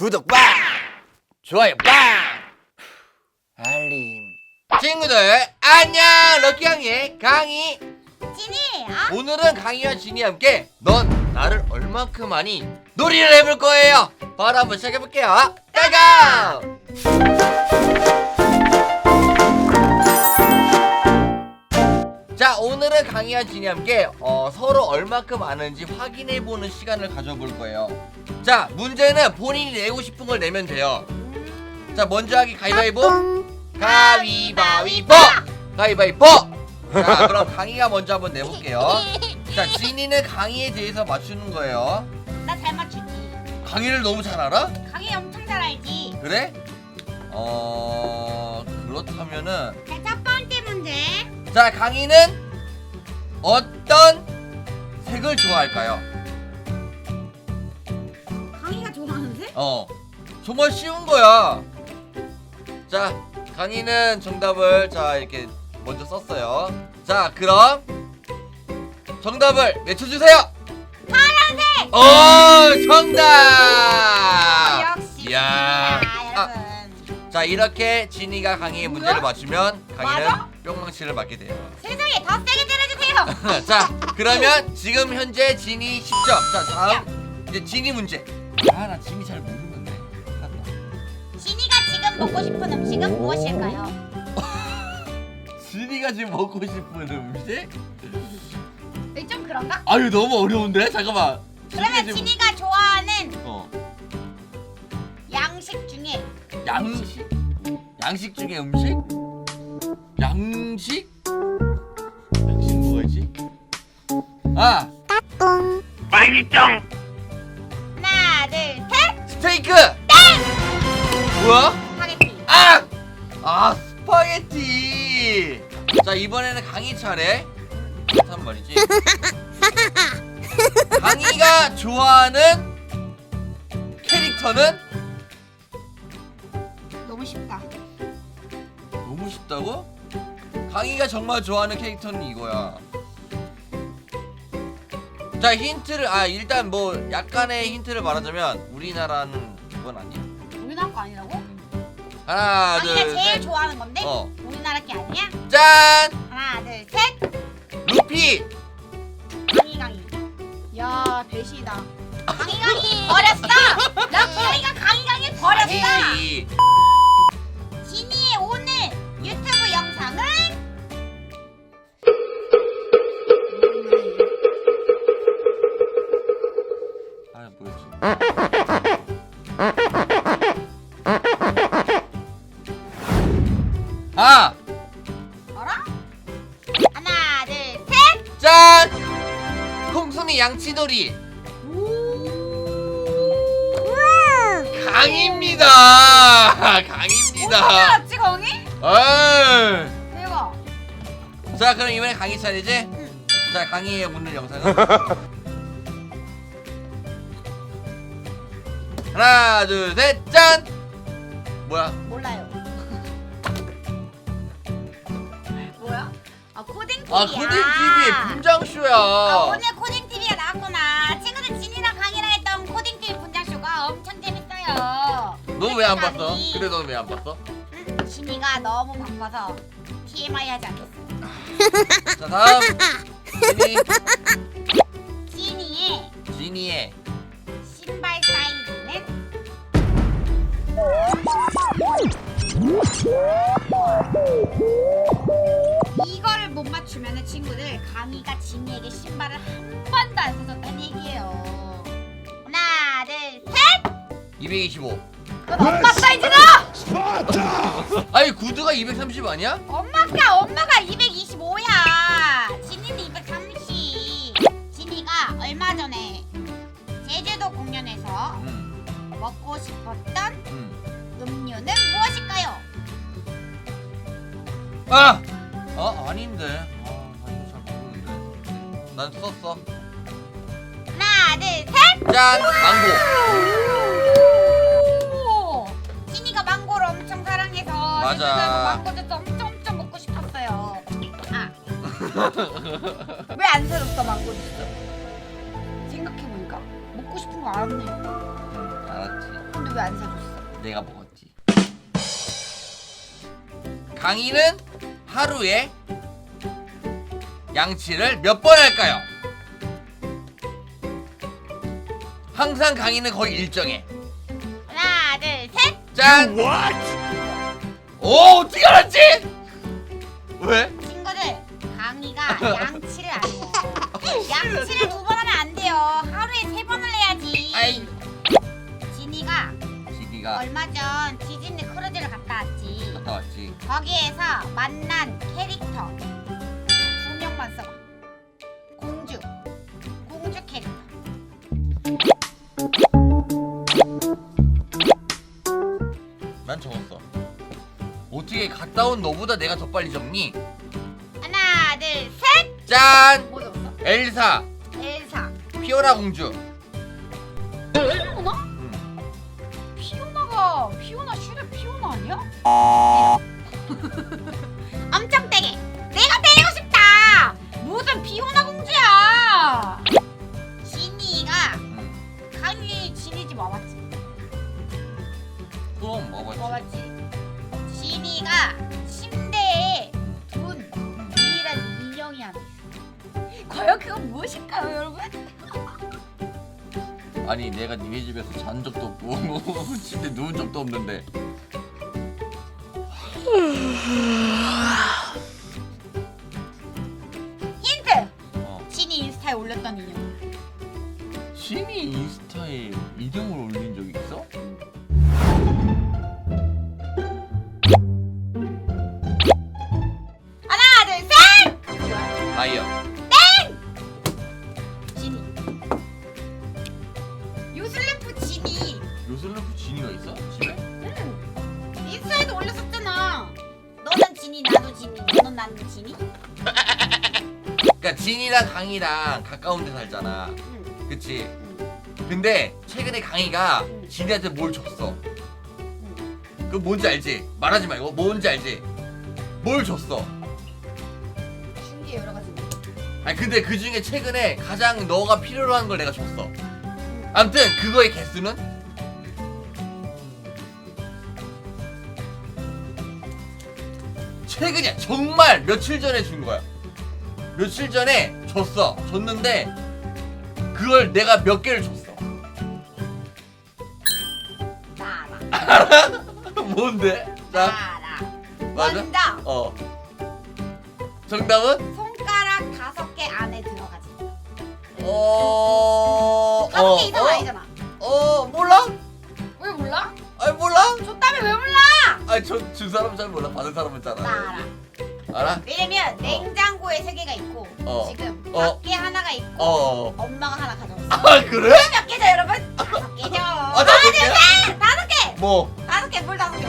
구독 빵! 좋아요 빵! 알림. 친구들 안녕 럭키양의 강희 진이, 어? 오늘은 강희와 진이 함께 넌 나를 얼만큼 아니 놀이를 해볼 거예요 바로 한번 시작해볼게요 가가 진이 함께 어, 서로 얼만큼 아는지 확인해보는 시간을 가져볼 거예요 자 문제는 본인이 내고 싶은 걸 내면 돼요 자 먼저 하기 가위바위보 가위바위보 가위바위보 자 그럼 강희가 먼저 한번 내볼게요 자 진이는 강희에 대해서 맞추는 거예요 나 잘 맞추지. 강희를 너무 잘 알아? 강희 엄청 잘 알지. 그래? 어 그렇다면은 자, 첫 번째 문제. 자 강희는 어떤 색을 좋아할까요? 강희가 좋아하는 색? 어 정말 쉬운 거야 자 강희는 정답을 자 이렇게 먼저 썼어요 자 그럼 정답을 외쳐주세요 파란색. 어 정답 역시. 이야 아, 여러분. 자 이렇게 진이가 강희의? 문제를 맞추면 강희는 맞아? 뿅망치를 맞게 돼요 세상에 더 세게 때려주 세요. 자 그러면 지금 현재 진이 10점 자 다음 이제 진이 문제 아 나 진이 잘 모르는데 진이가 지금 먹고 싶은 음식은 무엇일까요? 진이가 지금 먹고 싶은 음식? 네, 좀 그런가? 아유 너무 어려운데 잠깐만 그러면 지금- 진이가 좋아하는 어 양식 중에 양식? 양식 중에 음식? 양식? 아 하나, 둘, 셋. 스테이크! 뭐야? 스파게티. 아! 아 스파게티 자 이번에는 강희 차례 그렇단 말이지 강희가 좋아하는 캐릭터는 너무 쉽다. 너무 쉽다고? 강희가 정말 좋아하는 캐릭터는 이거야 자 힌트를 아 일단 뭐 약간의 힌트를 말하자면 우리나라는 그건 아니야 우리나라 거 아니라고? 하나 강희가 제일 둘셋 좋아하는 건데? 어. 우리나라 게 아니야? 짠! 하나, 둘, 셋. 루피! 강희 강희. 야 배시다. 강희 강희 버렸어. 럭키가 강희 강희 버렸어. 아니지 진이 콩순이 양치놀이 강입니다. 강입니다. 알았지 강희? 에이. 대박. 자 그럼 이번에 강의 차례지? 자 강의의 오늘 영상은 하나 둘셋 짠! 뭐야? 몰라요. 뭐야? 아 코딩 TV야. 아 코딩 TV의 분장쇼야. 아, 오늘 코딩 왜 안 봤어? 강의. 그래 너왜안 봤어? 음, 진이가 너무 바빠서 TMI 하지 않겠어. 자 다음 진이 진이의 진이의 신발 사이즈는 이거를 못 맞추면 친구들 강이가 진이에게 신발을 한 번도 안 사줬다는 얘기예요. 하나, 둘, 셋. 225. 엄마 사이즈다. 아니 구두가 230 아니야? 엄마가 엄마가 225야. 진이는 230. 진이가 얼마 전에 제주도 공연에서 응. 먹고 싶었던 응. 음료는 무엇일까요? 아! 아 아닌데. 아, 나 이거 잘 모르는데. 난 썼어. 하나, 둘, 셋. 짠! 망고. 맞아. 제주도에서 망고 주스 엄청 엄청 먹고 싶었어요. 아. 왜안 사줬어 망고 주스? 생각해보니까 먹고 싶은 거 알았네. 알았지. 근데 왜왜안 사줬어? 내가 먹었지. 강희는 하루에 양치를 몇 번 할까요? 항상 강희는 거의 일정해. 하나, 둘, 셋. 짠! 오, 어떻게 알았지? 왜? 친구들, 강이가 양치를 안 해요. 양치를 두 번 하면 안 돼요. 하루에 세 번을 해야지. 아이. 진이가 지기가 얼마 전 디즈니 크루즈를 갔다 왔지. 갔다 왔지. 거기에서 만난 캐릭터 어떻게 갔다 온 너보다 내가 더 빨리 적니? 하나, 둘, 셋. 짠! 뭐 적었어? 엘사, 엘사. 피오라 공주. 피오나? 음. 피오나가 피오나 슈레 피오나 아니야? 엄청 땡해. 내가 때리고 싶다. 무슨 피오나 공주야? 음. 강이 지니 집 와봤지? 그럼 먹었지. 와봤지? 지니가 침대에 둔 유일한 인형이 하나 있어. 과연 그건 무엇일까요, 여러분? 아니 내가 니네 집에서 잔 적도 없고 침대 누운 적도 없는데 힌트! 어. 지니 인스타에 올렸던 인형. 신이 인스타에 이름을 올린 적있 그니까 진이랑 강이랑 가까운 데 살잖아 응. 그치? 응. 근데 최근에 강이가 응. 진이한테 뭘 줬어 응. 그 뭔지 알지? 말하지 말고 뭔지 알지? 뭘 줬어 준게 여러 가지. 아니 근데 그 중에 최근에 가장 너가 필요로 하는 걸 내가 줬어 암튼 그거의 개수는? 최근이야 정말 며칠 전에 준 거야 며칠 전에 줬어 줬는데 그걸 내가 몇 개를 줬어 나라. 뭔데? 자 나라. 맞아? 먼저 어 정답은? 손가락 다섯 개 안에 들어가지. 어... 다섯 개 어, 이상 어? 아니잖아. 어 몰라? 왜 몰라? 아니 몰라? 줬다며 왜 몰라? 아니 저준 사람은 잘 몰라 받은 사람은 잘 알아 나라. 알아? 왜냐면 냉장고에 세 개가 있고 어. 지금 어. 밖에 하나가 있고 어 엄마가 하나 가져왔어. 아 그래? 몇 개죠 여러분? 다섯 개죠. 아 다섯 개야? 네, 다섯 개. 뭐? 다섯 개, 물 다섯 개.